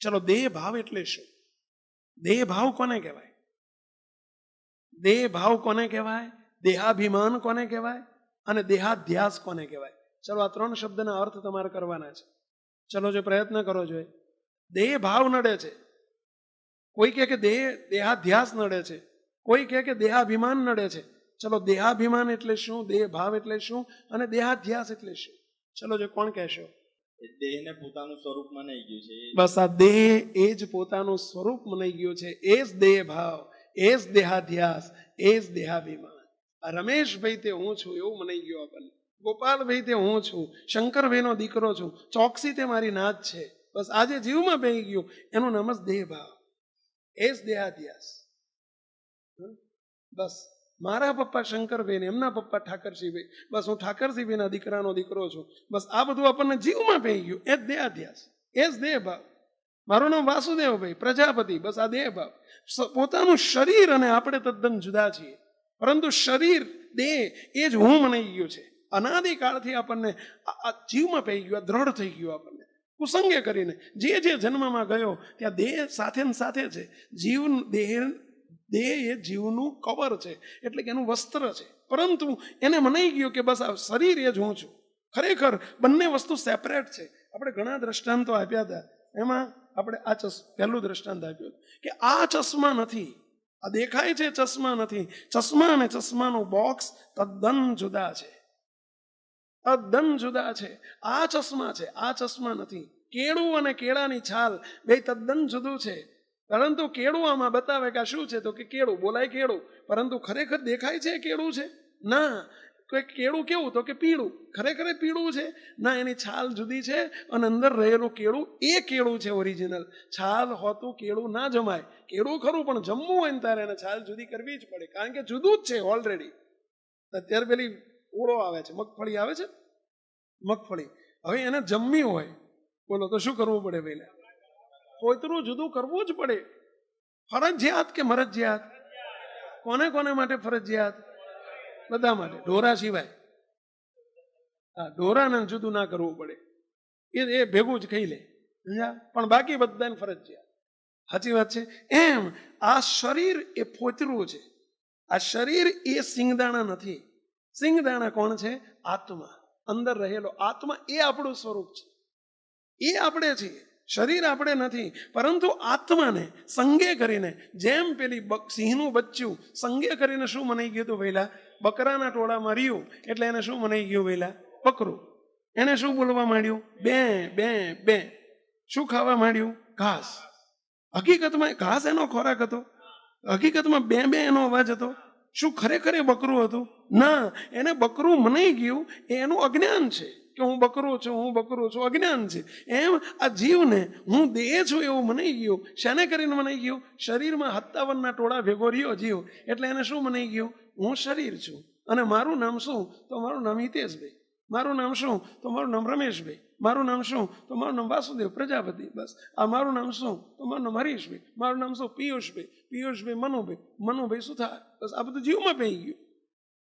ચલો દેહ ભાવ એટલે શું? દેહ ભાવ કોને કહેવાય? દેહ ભાવ કોને કહેવાય? દેહાભિમાન કોને કહેવાય? અને દેહાધ્યાસ કોને કહેવાય? ચલો આ ત્રણ શબ્દના અર્થ તમારે કરવાના છે. ચલો જે પ્રયત્ન કરો જોઈએ દેહ ભાવ નડે છે. કોઈ કહે કે દેહ, દેહાધ્યાસ નડે છે. કોઈ કહે કે દેહાભિમાન નડે છે. ચલો દેહાભિમાન એટલે શું? દેહ ભાવ એટલે શું? અને દેહાધ્યાસ એટલે શું? ચલો જે કોણ કહેશો? દેહને પોતાનું સ્વરૂપ મનાઈ ગયું છે બસ આ દેહ એ જ પોતાનું સ્વરૂપ મનાઈ ગયું છે, એ જ દેહ ભાવ એ જ દેહાધ્યાસ, એ જ દેહાભિમાન. આ રમેશભાઈ તે હું છું એવું મનાઈ ગયું આપણને. ગોપાલભાઈ તે હું છું. શંકરભાઈનો દીકરો છું. ચોકસી તે મારી નાદ છે. બસ આજે જીવમાં બેહી ગયું. એનું નામ જ દેહ ભાવ એ જ દેહાધ્યાસ? બસ. મારા પપ્પા શંકરભાઈ ને એમના પપ્પા ઠાકરસિંહભાઈ બસ હું ઠાકરસિંહભાઈના દીકરાનો દીકરો છું. બસ આ બધું આપણને જીવમાં પહી ગયું. એ જ દેહાધ્યાસ એ જ દેહ ભાવ. મારું નામ વાસુદેવભાઈ, પ્રજાપતિ. બસ આ દેહ ભાવ. પોતાનું શરીર અને આપણે તદ્દન જુદા છીએ. પરંતુ શરીર, દેહ, એ જ હું મનાઈ ગયું છે. અનાદિકાળથી આપણને આ જીવમાં પહી ગયું, આ દ્રઢ થઈ ગયું આપણને. કુસંગે કરીને, જે જે જન્મમાં ગયો, ત્યાં દેહ સાથે સાથે છે. જીવ દેહ દેહ એ જીવનું કવર છે. એટલે કે એનું વસ્ત્ર છે. પરંતુ એને મનાઈ ગયું કે બસ આ શરીર એ જ હું છું. ખરેખર બંને વસ્તુ સેપરેટ છે. આપણે ઘણા દ્રષ્ટાંતો આપ્યા હતા. એમાં આપણે આ ચસ, પહેલું દ્રષ્ટાંત આપ્યું કે આ ચશ્મા નથી. આ દેખાય છે ચશ્મા નથી. ચશ્મા અને ચશ્માનું બોક્સ તદ્દન જુદા છે. તદ્દન જુદા છે. આ ચશ્મા છે. આ ચશ્મા નથી. કેળું અને કેળાની છાલ બે તદ્દન જુદું છે. પરંતુ કેળું આમાં બતાવે કે શું છે? તો કે કેળું, બોલાય કેળું. પરંતુ ખરેખર દેખાય છે કેળું છે? ના. કોઈ કેળું કેવું? તો કે પીળું. ખરેખર પીળું છે? ના, એની છાલ જુદી છે અને અંદર રહેલું કેળું એ કેળું છે ઓરિજિનલ છાલ હોતું કેળું ના જમાય. કેળું ખરું, પણ જમવું હોય ને તારે એને છાલ જુદી કરવી જ પડે. કારણ કે જુદું જ છે ઓલરેડી અત્યારે પેલી ઓળો આવે છે. મગફળી આવે છે? મગફળી. હવે એને જમવી હોય. બોલો તો શું કરવું પડે પહેલા? પોતરું જુદું કરવું જ પડે. ફરજિયાત કે મરજિયાત? કોને કોને માટે ફરજિયાત? બધા માટે. ઢોરા સિવાય. હા, ઢોરાને જુદું ના કરવું પડે. એ એ ભેગું જ ખાઈ લે. પણ બાકી બધાને ફરજિયાત. સાચી વાત છે? એમ, આ શરીર એ ફોતરું છે. આ શરીર એ સિંગદાણા નથી. સિંગદાણા કોણ છે? આત્મા. અંદર રહેલો આત્મા એ આપણું સ્વરૂપ છે. એ આપણે છીએ. શરીર આપણે નથી, પરંતુ આત્માને સંગે કરીને, જેમ પેલી સિંહનું બચ્ચું સંગે કરીને શું મનાઈ ગયું હતું પહેલા બકરાના ટોળામાં રહ્યું, એટલે એને શું મનાઈ ગયું પહેલા બકરું. એને શું બોલવા માંડ્યું? બે બે બે. શું ખાવા માંડ્યું? ઘાસ. હકીકતમાં ઘાસ એનો ખોરાક હતો. હકીકતમાં બે બે એનો અવાજ હતો. શું ખરેખર એ બકરું હતું? ના, એને બકરું મનાઈ ગયું, એ એનું અજ્ઞાન છે. કે હું બકરો છું, હું બકરો છું, અજ્ઞાન છે. એમ આ જીવને હું દેહ છું એવું મનાઈ ગયો. શેને કરીને મનાઈ ગયો? શરીરમાં હત્તાવનના ટોળા ભેગો રહ્યો જીવ. એટલે એને શું મનાઈ ગયું? હું શરીર છું. અને મારું નામ શું? તો મારું નામ હિતેશભાઈ. મારું નામ શું? તો મારું નામ રમેશભાઈ. મારું નામ શું? તો મારું નામ વાસુદેવ, પ્રજાપતિ. બસ. આ મારું નામ શું? તો મારું નામ હરીશભાઈ. મારું નામ શું? પિયુષભાઈ. પિયુષભાઈ મનુભાઈ. મનુભાઈ સુથાર. બસ આ બધું જીવમાં પહી ગયું.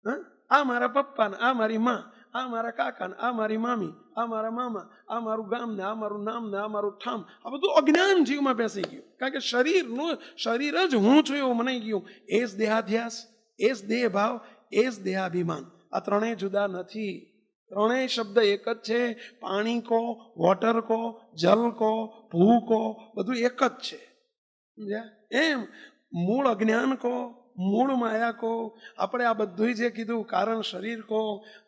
હા? આ મારા પપ્પા આ મારી માં. આ મારા કાકા ને આ મારી મામી, આ મારા મામા, આ મારું ગામ ને આ મારું નામ ને આ મારું ઠામ, આ બધું અજ્ઞાન જીવમાં બેસી ગયું. કારણ કે શરીરનું, શરીર જ હું છું એવું મનાઈ ગયું. એ જ દેહાધ્યાસ એ જ દેહ ભાવ એ જ દેહાભિમાન. આ ત્રણેય જુદા નથી. ત્રણેય શબ્દ એક જ છે. પાણી કો વોટર કો, જલ કો, ભૂ કો, બધું એક જ છે. સમજ્યા? એમ. મૂળ અજ્ઞાન કો મૂળ માયા કહો આપણે આ બધું જે કીધું, કારણ શરીર કહો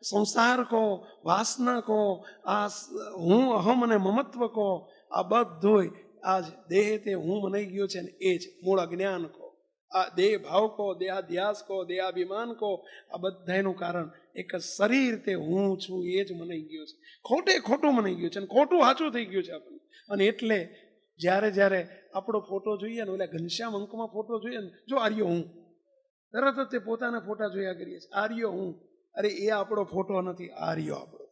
સંસાર કહો વાસના કહો આ હું, અહમ અને મમત્વ કહો આ બધું આ જ દેહ તે હું મનાઈ ગયો છે ને એ જ મૂળ અજ્ઞાન કહો આ દેહ ભાવ કહો દેહાધ્યાસ કહો દેહાભિમાન કહો આ બધાનું કારણ એક શરીર તે હું છું એ જ મનાઈ ગયો છે. ખોટે ખોટું મનાઈ ગયું છે અને ખોટું સાચું થઈ ગયું છે આપણને અને એટલે જ્યારે જ્યારે આપણો ફોટો જોઈએ ને એટલે ઘનશ્યામ અંકમાં ફોટો જોઈએ ને, જો આર્યો હું તરત જ તે પોતાના ફોટા જોયા કરીએ છીએ. આર્યો હું. અરે, એ આપણો ફોટો નથી, આર્યો આપણો.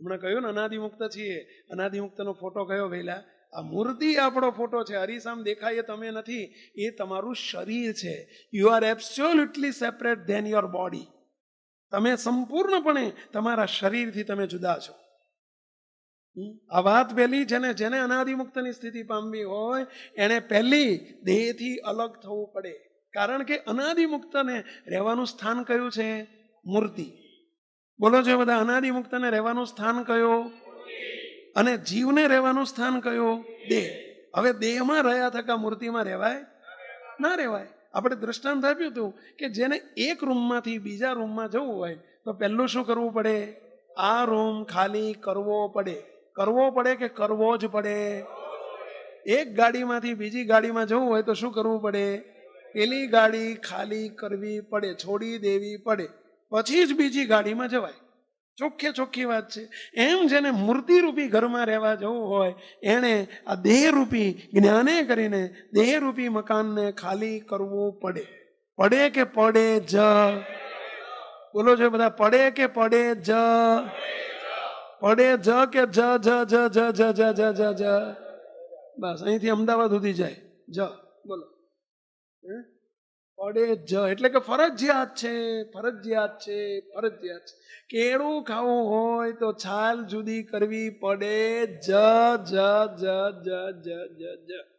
હમણાં કહ્યું ને, અનાદિમુક્ત છીએ. અનાદિમુક્તનો ફોટો કયો વહેલા આ મૂર્તિ આપણો ફોટો છે. હરીસામ દેખાય તમે નથી. એ તમારું શરીર છે. You are absolutely separate than your body તમે સંપૂર્ણપણે તમારા શરીરથી તમે જુદા છો. આ વાત પહેલી જેને જેને અનાદિમુક્તની સ્થિતિ પામવી હોય એને પહેલી દેહથી અલગ થવું પડે. કારણ કે અનાદિમુક્તને રહેવાનું સ્થાન કયું છે? મૂર્તિ. બોલો છો બધા, અનાદિમુક્તને રહેવાનું સ્થાન કયો? અને જીવને રહેવાનું સ્થાન કયો? દેહ. હવે દેહમાં રહ્યા થકા મૂર્તિમાં રહેવાય? ના રહેવાય. આપણે દ્રષ્ટાંત આપ્યું હતું કે જેને એક રૂમમાંથી બીજા રૂમમાં જવું હોય, તો પહેલું શું કરવું પડે? આ રૂમ ખાલી કરવો પડે. કરવો પડે કે કરવો જ પડે? એક ગાડીમાંથી બીજી ગાડીમાં જવું હોય તો શું કરવું પડે? પેલી ગાડી ખાલી કરવી પડે, છોડી દેવી પડે. પછી જ બીજી ગાડીમાં જવાય. ચોખ્ખે ચોખ્ખી વાત છે. એમ જેને મૂર્તિરૂપી ઘરમાં રહેવા જવું હોય, એણે આ દેહરૂપી જ્ઞાને કરીને દેહરૂપી મકાનને ખાલી કરવું પડે. પડે કે પડે જ? બોલો છો બધા, પડે કે પડે જ? પડે જ કે જ જ જ જ જ જ જ જ? બસ, અહીંથી અમદાવાદ સુધી જાય. જ, બોલો? પડે જ. એટલે કે ફરજિયાત છે ફરજિયાત છે ફરજિયાત છે. કેળું ખાવું હોય તો છાલ જુદી કરવી પડે જ જ જ જ જ જ જ.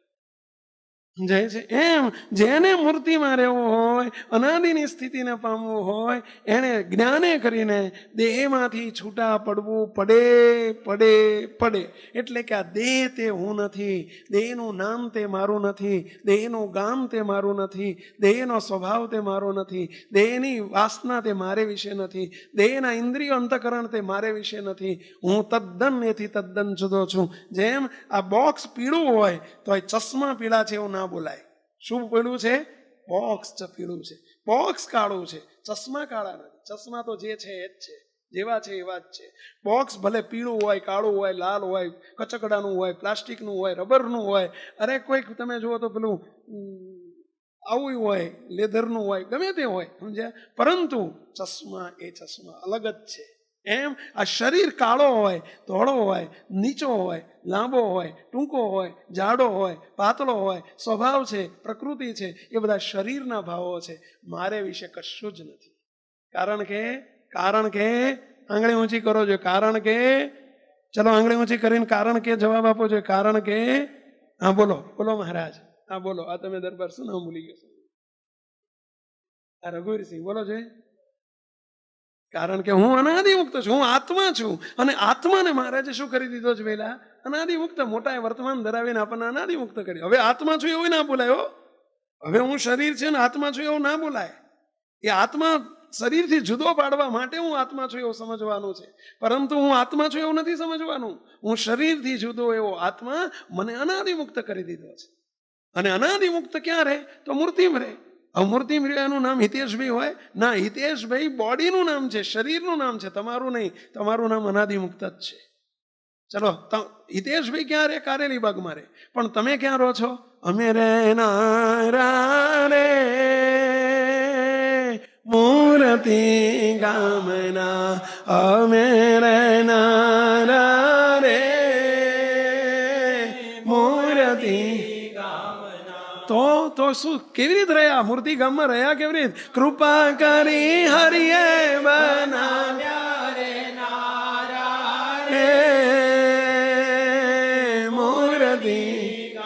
જાય છે એમ, જેને મૂર્તિમાં રહેવું હોય, અનાદિની સ્થિતિને પામવું હોય, એણે જ્ઞાને કરીને દેહમાંથી છૂટા પડવું પડે પડે પડે. એટલે કે આ દેહ તે હું નથી, દેહનું નામ તે મારું નથી, દેહનું ગામ તે મારું નથી, દેહનો સ્વભાવ તે મારો નથી, દેહની વાસના તે મારે વિશે નથી, દેહના ઇન્દ્રિય અંતકરણ તે મારે વિશે નથી. હું તદ્દન એથી તદ્દન જુદો છું. જેમ આ બોક્સ પીળું હોય તો એ ચશ્મા પીળા છે એવું ના બોલાય. શું પડ્યું છે? બોક્સ ચપીડું છે. બોક્સ કાળું છે. ચશ્મા કાળા નથી. ચશ્મા તો જે છે એ જ છે. જેવા છે એવા જ છે. બોક્સ ભલે પીળું હોય, કાળું હોય, લાલ હોય, કચકડાનું હોય, પ્લાસ્ટિકનું હોય, રબરનું હોય, અરે કોઈક તમે જુઓ તો પેલું આવું હોય, લેધરનું હોય, ગમે તે હોય, સમજ્યા? પરંતુ ચશ્મા એ ચશ્મા અલગ જ છે. એમ આ શરીર કાળો હોય, ધોળો હોય, નીચો હોય, લાંબો હોય, ટૂંકો હોય, જાડો હોય, પાતળો હોય, સ્વભાવ છે, પ્રકૃતિ છે, એ બધા શરીરના ભાવો છે. મારે વિશે કશું જ નથી. કારણ કે કારણ કે, આંગળી ઊંચી કરો જોઈએ કારણ કે, ચલો આંગળી ઊંચી કરીને કારણ કે જવાબ આપો જોઈએ કારણ કે, હા, બોલો બોલો મહારાજ, હા, બોલો, આ તમે દરબાર શું નામ ભૂલી ગયો આ રઘુવીરસિંહ, બોલો છે કારણ કે હું અનાદિમુક્ત છું, હું આત્મા છું. અને આત્માને મહારાજે શું કરી દીધો છે પહેલા અનાદિ મુક્ત મોટા વર્તમાન ધરાવીને આપણને અનાદિમુક્ત કરી હવે આત્મા છું એવું ના બોલાયો હવે હું શરીર છે ને આત્મા છું એવું ના બોલાય. એ આત્મા શરીરથી જુદો પાડવા માટે હું આત્મા છું એવું સમજવાનું છે. પરંતુ હું આત્મા છું એવું નથી સમજવાનું. હું શરીરથી જુદો એવો આત્મા મને અનાદિમુક્ત કરી દીધો છે. અને અનાદિમુક્ત ક્યાં રહે? તો મૂર્તિમાં રહે. મૂર્તિમાં એનું નામ હિતેશભાઈ હોય? ના, હિતેશભાઈ બોડીનું નામ છે, શરીરનું નામ છે, તમારું નહીં, તમારું નામ અનાદિમુક્ત જ છે. ચલો હિતેશભાઈ ક્યાં રે કારેલી બાગ મારે પણ તમે ક્યાં રહો છો? અમે રે રે. મૂર્તિ ગામના, અમે રે શું? કેવી રીતે રહ્યા? મૂર્તિ ગામમાં રહ્યા કેવી રીતે? કૃપા કરી હરિએ બનાવ્યા રે નારા મૂર્તિ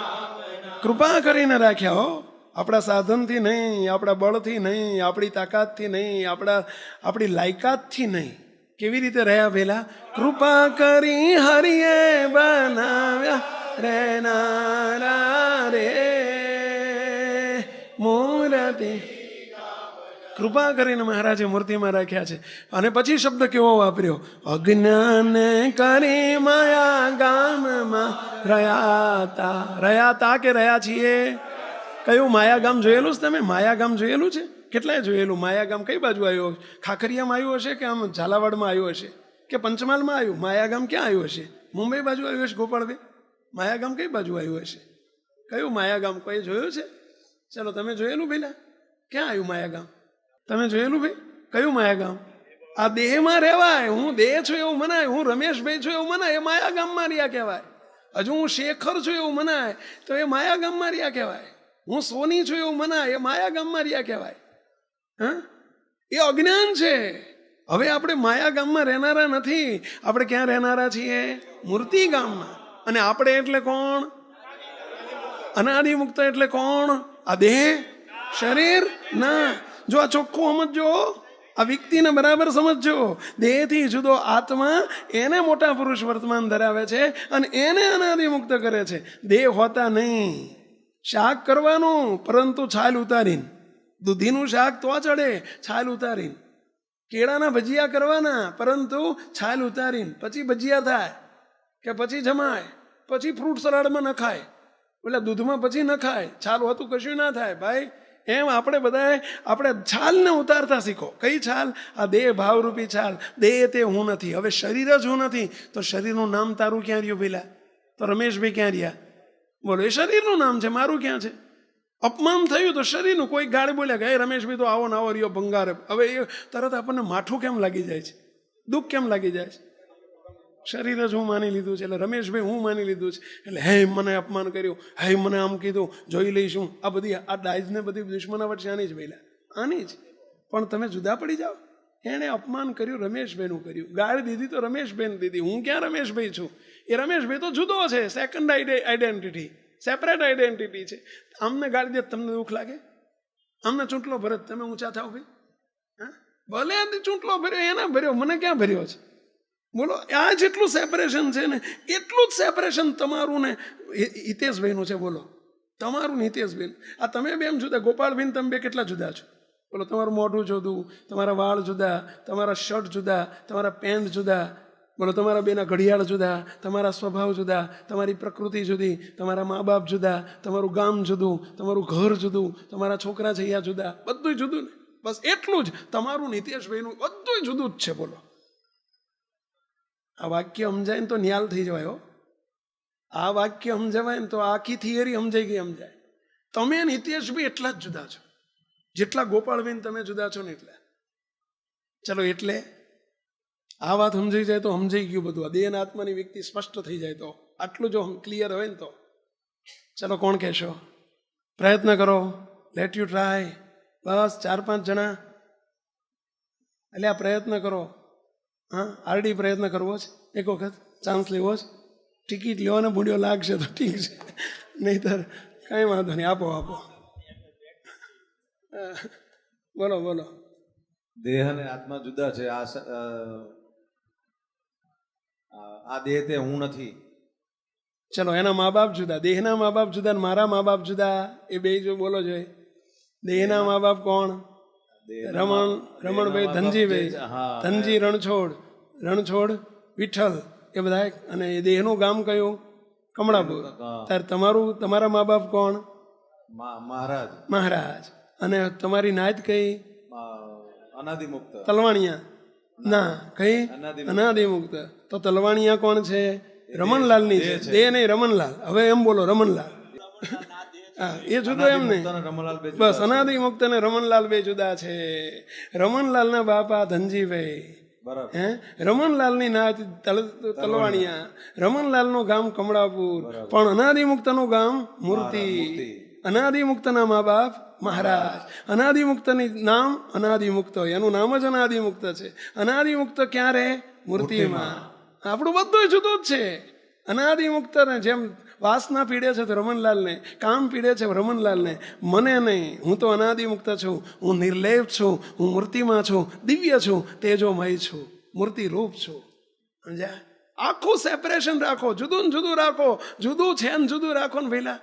કૃપા કરીને રાખ્યા હો. આપણા સાધનથી નહીં, આપણા બળથી નહીં, આપણી તાકાતથી નહીં, આપણા, આપણી લાયકાતથી નહીં. કેવી રીતે રહ્યા પેલા? કૃપા કરી હરિએ બનાવ્યા રે નારા રે મૂર્તિ કૃપા કરીને મહારાજે મૂર્તિમાં રાખ્યા છે. અને પછી શબ્દ કેવો વાપર્યો? અજ્ઞાન કરી માયા ગામમાં રયાતા. રયાતા કે રહ્યા છીએ? કયું માયા ગામ જોયેલું છે તમે? માયા ગામ જોયેલું છે? કેટલાય જોયેલું? માયા ગામ કઈ બાજુ આવ્યું ખાખરિયામાં આવ્યું હશે કે આમ ઝાલાવાડમાં આવ્યું હશે? કે પંચમહાલમાં આવ્યું? માયા ગામ ક્યાં આવ્યું હશે? મુંબઈ બાજુ આવ્યું હશે ગોપાળભાઈ? માયા ગામ કઈ બાજુ આવ્યું હશે? કયું માયા ગામ? કોઈ જોયું છે? ચલો, તમે જોયેલું પેલા ક્યાં આવ્યું માયા ગામ તમે જોયેલું ભાઈ? કયું માયા ગામ આ દેહમાં રહેવાય, હું દેહ છું એવું મનાય, હું રમેશભાઈ છું એવું મનાય, એ માયા ગામમાં રહ્યા કહેવાય. હજુ હું શેખર છું એવું મનાય, તો એ માયા ગામમાં રહ્યા કહેવાય. હું સોની છું એવું મનાય, એ માયા ગામમાં રહ્યા કહેવાય. હા? એ અજ્ઞાન છે. હવે આપણે માયા ગામમાં રહેનારા નથી. આપણે ક્યાં રહેનારા છીએ? મૂર્તિ ગામમાં અને આપણે એટલે કોણ? અનાદિ મુક્ત એટલે કોણ? આ દેહ શરીર? ના. જો આ ચોખ્ખું સમજો આ વ્યક્તિને બરાબર સમજો દેહથી જુદો આત્મા એને મોટા પુરુષ વર્તમાન ધરાવે છે અને એને અનાદિ મુક્ત કરે છે. દેહ હોતા નહીં. શાક કરવાનું, પરંતુ છાલ ઉતારીને. દૂધીનું શાક તો ચડે, છાલ ઉતારીને. કેળાના ભજીયા કરવાના, પરંતુ છાલ ઉતારીને. પછી ભજીયા થાય, કે પછી જમાય, પછી ફ્રૂટ સલાડમાં નખાય. એટલે દૂધમાં પછી ન ખાય. છાલ હોતું કશું ના થાય. ભાઈ, એમ આપણે બધાએ આપણે છાલને ઉતારતા શીખો. કઈ છાલ? આ દેહ ભાવરૂપી છાલ. દેહ તે હું નથી. હવે શરીર જ હું નથી. તો શરીરનું નામ તારું ક્યાં રહ્યું પેલા તો રમેશભાઈ ક્યાં રહ્યા? બોલો, એ શરીરનું નામ છે. મારું ક્યાં છે? અપમાન થયું તો શરીરનું. કોઈ ગાડી બોલ્યા કે, "એ રમેશભાઈ તો આવો ને આવો રહ્યો ભંગાર. હવે એ તરત આપણને માઠું કેમ લાગી જાય છે? દુઃખ કેમ લાગી જાય છે? શરીર જ હું માની લીધું છે. એટલે રમેશભાઈ, હું માની લીધું છે. એટલે હે, મને અપમાન કર્યું. હે, મને આમ કીધું. જોઈ લઈશું. આ બધી આ ડાયઝને બધી દુશ્મનાવટ છે આની જ પહેલા આની જ. પણ તમે જુદા પડી જાઓ. એણે અપમાન કર્યું, રમેશભાઈનું કર્યું. ગાળ દીધી તો રમેશબેન દીધી. હું ક્યાં રમેશભાઈ છું? એ રમેશભાઈ તો જુદો છે. સેકન્ડ આઈડેન્ટિટી સેપરેટ આઈડેન્ટિટી છે. આમને ગાળ દે તમને દુઃખ લાગે? આમને ચૂંટલો ભરત તમે ઊંચા થાવ ભાઈ? હા? ભલે ચૂંટલો ભર્યો, એને ભર્યો. મને ક્યાં ભર્યો છે? બોલો, આ જેટલું સેપરેશન છે ને, એટલું જ સેપરેશન તમારું ને હિતેશભાઈનું છે, બોલો. તમારું ને હિતેશભાઈ આ તમે બે એમ જુદા, ગોપાલભાઈ તમે બે કેટલા જુદા છો? બોલો, તમારું મોઢું જુદું, તમારા વાળ જુદા, તમારા શર્ટ જુદા, તમારા પેન્ટ જુદા. બોલો, તમારા બેના ઘડિયાળ જુદા, તમારા સ્વભાવ જુદા, તમારી પ્રકૃતિ જુદી, તમારા મા બાપ જુદા, તમારું ગામ જુદું, તમારું ઘર જુદું, તમારા છોકરા છે અહીંયા જુદા. બધું જુદું ને. બસ એટલું જ. તમારું નિતેશભાઈનું બધું જુદું જ છે, બોલો. આ વાક્ય સમજાય ને તો ન્યાલ થઈ જવાય આ વાક્ય સમજાવાય ને તો આખી થિયરી સમજાઈ ગઈ સમજાય. તમે અને બી એટલા જ જુદા છો. જેટલા ગોપાળબેન તમે જુદા છો ને એટલા. ચલો એટલે આ વાત સમજાઈ જાય તો સમજાઈ ગયું બધું. આ દેહ આત્માની વ્યક્તિ સ્પષ્ટ થઈ જાય તો. આટલું જો ક્લિયર હોય ને તો. ચલો કોણ કહેશો? પ્રયત્ન કરો. લેટ યુ ટ્રાય બસ ચાર પાંચ જણા. એટલે આ પ્રયત્ન કરો. હા આરડી પ્રયત્ન કરવો છે. એક વખત ચાન્સ લેવો છે. ટિકિટ લેવાનો બુડિયો લાગશે તો ઠીક છે. નહીતર કાંઈ વાંધો નહીં આપો આપો. બોલો બોલો. દેહ અને આત્મા જુદા છે. આ આ દેહ તે હું નથી. ચલો એના મા બાપ જુદા દેહના મા બાપ જુદા મારા મા બાપ જુદા. એ બે જો બોલો જોઈએ દેહના મા બાપ કોણ? રમણ રમણભાઈ ધનજીભાઈ ધનજી રણછોડ રણછોડ વિઠ્ઠલ એ બધા અને એ દેહનું ગામ કયું? કમળાપુર. ત્યારે તમારું તમારા મા બાપ કોણ મહારાજ. મહારાજ. અને તમારી નાત કઈ? અનાદિમુક્ત. તલવાણિયા. ના કઈ. અનાદિમુક્ત. તો તલવાણિયા કોણ છે? રમણલાલની છે. દેહ નહીં રમણલાલ. હવે એમ બોલો રમણલાલ. હા એ જુદો એમ નહીં. બસ અનાદિ મુક્ત અને રમણલાલ બે જુદા છે. રમણલાલના બાપા ધનજીભાઈ. હે? રમણલાલની નાત તલ- તલવાણિયા. રમણલાલનું ગામ કમળાપુર. પણ અનાદિમુક્તનું ગામ મૂર્તિ. અનાદિમુક્તના મા બાપ મહારાજ. અનાદિમુક્તની નામ અનાદિમુક્ત એનું નામ જ અનાદિમુક્ત છે. અનાદિમુક્ત ક્યારે? મૂર્તિમાં. આપણું બધું જુદું જ છે. અનાદિમુક્તને જેમ વાસના પીડે છે તો રમણલાલને કામ પીડે છે રમણલાલને મને નહીં, હું તો અનાદિમુક્ત છું. હું નિર્લેપ છું. હું મૂર્તિમાં છું. દિવ્ય છું. તેજોમય છું. મૂર્તિ રૂપ છું. સમજ્યા? આખું સેપરેશન રાખો. જુદું ને જુદું રાખો. જુદું છે ને જુદું રાખો ને ભઈલા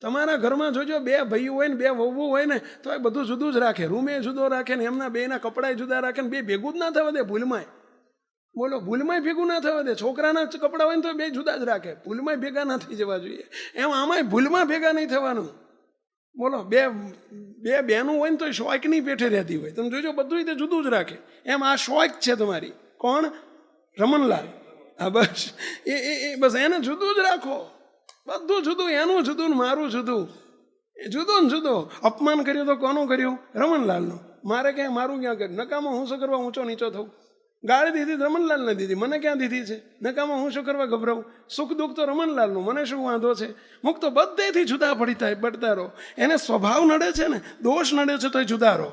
તમારા ઘરમાં જોજો, બે ભાઈઓ હોય ને, બે વહુ હોય ને, તો એ બધું જુદું જ રાખે. રૂમે જુદો રાખે ને, એમના બેના કપડાય જુદા રાખે ને, બે ભેગું જ ના થવા દે ભૂલમાંય. બોલો ભૂલમાંય ભેગું ના થવા દે. છોકરાના કપડાં હોય ને તો બે જુદા જ રાખે. ભૂલમાંય ભેગા ના થઈ જવા જોઈએ. એમ આમાંય ભૂલમાં ભેગા નહીં થવાનું. બોલો, બે બે બેનું હોય ને તો શોખની પેઠે રહેતી હોય. તમે જોજો, બધું રીતે જુદું જ રાખે. એમ આ શોખ છે તમારી. કોણ? રમણલાલ. હા, બસ. એ એ, બસ એને જુદું જ રાખો. બધું જુદું, એનું જુદું ને મારું જુદું. એ જુદું ને જુદું. અપમાન કર્યું તો કોનું કર્યું? રમણલાલનું. મારે ક્યાંય મારું ક્યાં કર્યું? નકામાં હું શું કરવા ઊંચો નીચો થઉં? ગાળી દીધી તો રમણલાલને દીધી. મને ક્યાં દીધી છે? નકામાં હું શું કરવા ગભરાવું? સુખ દુઃખ તો રમણલાલનું. મને શું વાંધો છે? મુક તો બધેથી જુદા પડી થાય પડતા રહો. એને સ્વભાવ નડે છે ને, દોષ નડે છે તોય જુદા રહો.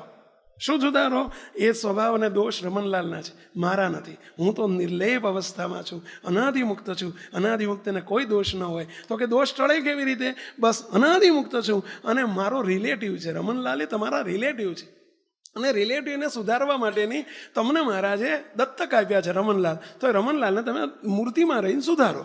શું જુદા રહો? એ સ્વભાવ અને દોષ રમણલાલના છે. મારા નથી. હું તો નિર્લેપ અવસ્થામાં છું. અનાદિમુક્ત છું. અનાદિમુક્તને કોઈ દોષ ન હોય. તો કે દોષ ટળે કેવી રીતે? બસ અનાદિમુક્ત છું. અને મારો રિલેટિવ છે. રમણલાલ એ તમારા રિલેટિવ છે. અને રિલેટિવને સુધારવા માટેની તમને મહારાજે દત્તક આપ્યા છે રમણલાલ. તો એ રમણલાલને તમે મૂર્તિમાં રહીને સુધારો.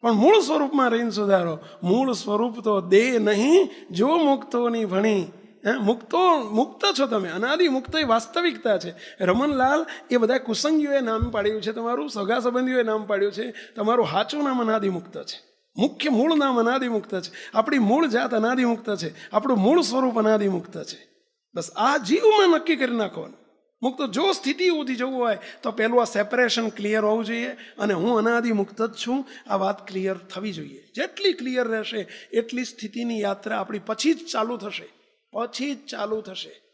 પણ મૂળ સ્વરૂપમાં રહીને સુધારો. મૂળ સ્વરૂપ તો દેહ નહીં, જો મુક્તોની ભણી. હે, મુક્તો, મુક્ત છો તમે. અનાદિ મુક્ત એ વાસ્તવિકતા છે. રમણલાલ એ બધા કુસંગીઓએ નામ પાડ્યું છે, તમારું સગા સંબંધીઓએ નામ પાડ્યું છે, તમારું સાચું નામ અનાદિ મુક્ત છે. મુખ્ય મૂળ નામ અનાદિ મુક્ત છે. આપણી મૂળ જાત અનાદિ મુક્ત છે. આપણું મૂળ સ્વરૂપ અનાદિ મુક્ત છે. બસ આ જીવમાં નક્કી કરી નાખવાનું. મુક્ત જો સ્થિતિ સુધી જવું હોય, તો પહેલું આ સેપરેશન ક્લિયર હોવું જોઈએ અને હું અનાદિ મુક્ત જ છું. આ વાત ક્લિયર થવી જોઈએ. જેટલી ક્લિયર રહેશે, એટલી સ્થિતિની યાત્રા આપણી પછી જ ચાલુ થશે. પછી જ ચાલુ થશે.